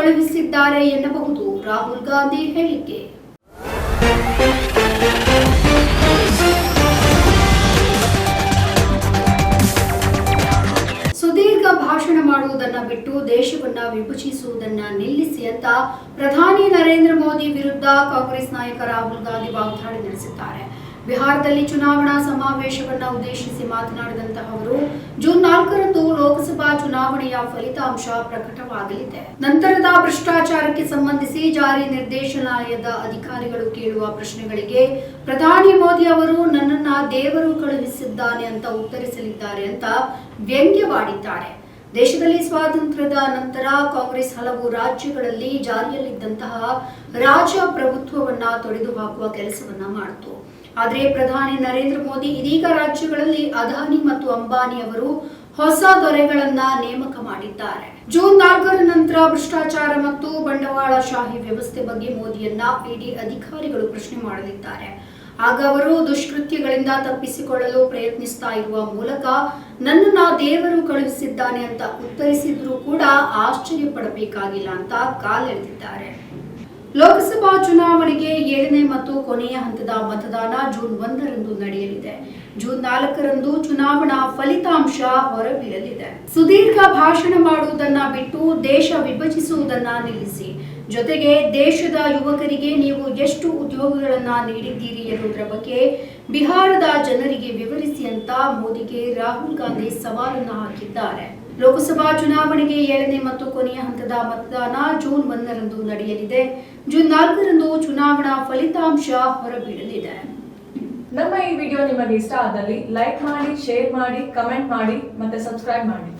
ಕಳುಹಿಸಿದ್ದಾರೆ ಎನ್ನಬಹುದು. ರಾಹುಲ್ ಗಾಂಧಿ ಹೇಳಿಕೆ. ಸುದೀರ್ಘ ಭಾಷಣ ಮಾಡುವುದನ್ನ ಬಿಟ್ಟು ದೇಶವನ್ನ ವಿಭಜಿಸುವುದನ್ನ ನಿಲ್ಲಿಸಿ ಅಂತ ಪ್ರಧಾನಿ ನರೇಂದ್ರ ಮೋದಿ ವಿರುದ್ಧ ಕಾಂಗ್ರೆಸ್ ನಾಯಕ ರಾಹುಲ್ ಗಾಂಧಿ ವಾಗ್ದಾಳಿ ನಡೆಸಿದ್ದಾರೆ. ಬಿಹಾರದಲ್ಲಿ ಚುನಾವಣಾ ಸಮಾವೇಶವನ್ನ ಉದ್ದೇಶಿಸಿ ಮಾತನಾಡಿದಂತಹ ಅವರು ಜೂನ್ ನಾಲ್ಕರಂದು ಲೋಕಸಭಾ ಚುನಾವಣೆಯ ಫಲಿತಾಂಶ ಪ್ರಕಟವಾಗಲಿದೆ. ನಂತರದ ಭ್ರಷ್ಟಾಚಾರಕ್ಕೆ ಸಂಬಂಧಿಸಿ ಜಾರಿ ನಿರ್ದೇಶನಾಲಯದ ಅಧಿಕಾರಿಗಳು ಕೇಳುವ ಪ್ರಶ್ನೆಗಳಿಗೆ ಪ್ರಧಾನಿ ಮೋದಿ ಅವರು ನನ್ನನ್ನ ದೇವರು ಕಳುಹಿಸಿದ್ದಾನೆ ಅಂತ ಉತ್ತರಿಸಲಿದ್ದಾರೆ ಅಂತ ವ್ಯಂಗ್ಯವಾಡಿದ್ದಾರೆ. ದೇಶದಲ್ಲಿ ಸ್ವಾತಂತ್ರ್ಯದ ನಂತರ ಕಾಂಗ್ರೆಸ್ ಹಲವು ರಾಜ್ಯಗಳಲ್ಲಿ ಜಾರಿಯಲ್ಲಿದ್ದಂತಹ ರಾಜಪ್ರಭುತ್ವವನ್ನ ತೊಡೆದು ಹಾಕುವ ಕೆಲಸವನ್ನ ಮಾಡಿತು. ಆದರೆ ಪ್ರಧಾನಿ ನರೇಂದ್ರ ಮೋದಿ ಇದೀಗ ರಾಜ್ಯಗಳಲ್ಲಿ ಅದಾನಿ ಮತ್ತು ಅಂಬಾನಿ ಅವರು ಹೊಸ ದೊರೆಗಳನ್ನ ನೇಮಕ ಮಾಡಿದ್ದಾರೆ. ಜೂನ್ ನಾಲ್ಕರ ನಂತರ ಭ್ರಷ್ಟಾಚಾರ ಮತ್ತು ಬಂಡವಾಳಶಾಹಿ ವ್ಯವಸ್ಥೆ ಬಗ್ಗೆ ಮೋದಿಯನ್ನ ಇಡಿ ಅಧಿಕಾರಿಗಳು ಪ್ರಶ್ನೆ ಮಾಡಲಿದ್ದಾರೆ. ಆಗ ಅವರು ದುಷ್ಕೃತ್ಯಗಳಿಂದ ತಪ್ಪಿಸಿಕೊಳ್ಳಲು ಪ್ರಯತ್ನಿಸ್ತಾ ಇರುವ ಮೂಲಕ ನನ್ನನ್ನ ದೇವರು ಕಳುಹಿಸಿದ್ದಾನೆ ಅಂತ ಉತ್ತರಿಸಿದ್ರು ಕೂಡ ಆಶ್ಚರ್ಯ ಪಡಬೇಕಾಗಿಲ್ಲ ಅಂತ ಕಾಲೆಳೆದಿದ್ದಾರೆ. ಲೋಕಸಭಾ ಚುನಾವಣೆಗೆ ಏಳನೇ ಮತ್ತು ಕೊನೆಯ ಹಂತದ ಮತದಾನ ಜೂನ್ ಒಂದರಂದು ನಡೆಯಲಿದೆ. ಜೂನ್ ನಾಲ್ಕರಂದು ಚುನಾವಣಾ ಫಲಿತಾಂಶ ಹೊರಬೀಳಲಿದೆ. ಸುದೀರ್ಘ ಭಾಷಣ ಮಾಡುವುದನ್ನ ಬಿಟ್ಟು ದೇಶ ವಿಭಜಿಸುವುದನ್ನ ನಿಲ್ಲಿಸಿ. ಜೊತೆಗೆ ದೇಶದ ಯುವಕರಿಗೆ ನೀವು ಎಷ್ಟು ಉದ್ಯೋಗಗಳನ್ನ ನೀಡಿದ್ದೀರಿ ಎನ್ನುವುದರ ಬಗ್ಗೆ ಬಿಹಾರದ ಜನರಿಗೆ ವಿವರಿಸಿ ಅಂತ ಮೋದಿಗೆ ರಾಹುಲ್ ಗಾಂಧಿ ಸವಾಲನ್ನು ಹಾಕಿದ್ದಾರೆ. ಲೋಕಸಭಾ ಚುನಾವಣೆಗೆ ಏಳನೇ ಮತ್ತು ಕೊನೆಯ ಹಂತದ ಮತದಾನ ಜೂನ್ ಒಂದರಂದು ನಡೆಯಲಿದೆ. ಜೂನ್ ನಾಲ್ಕರಂದು ಚುನಾವಣಾ ಫಲಿತಾಂಶ ಹೊರಬೀಳಲಿದೆ. ನಮ್ಮ ಈ ವಿಡಿಯೋ ನಿಮಗೆ ಇಷ್ಟ ಆದಲ್ಲಿ ಲೈಕ್ ಮಾಡಿ, ಶೇರ್ ಮಾಡಿ, ಕಮೆಂಟ್ ಮಾಡಿ ಮತ್ತೆ ಸಬ್ಸ್ಕ್ರೈಬ್ ಮಾಡಿ.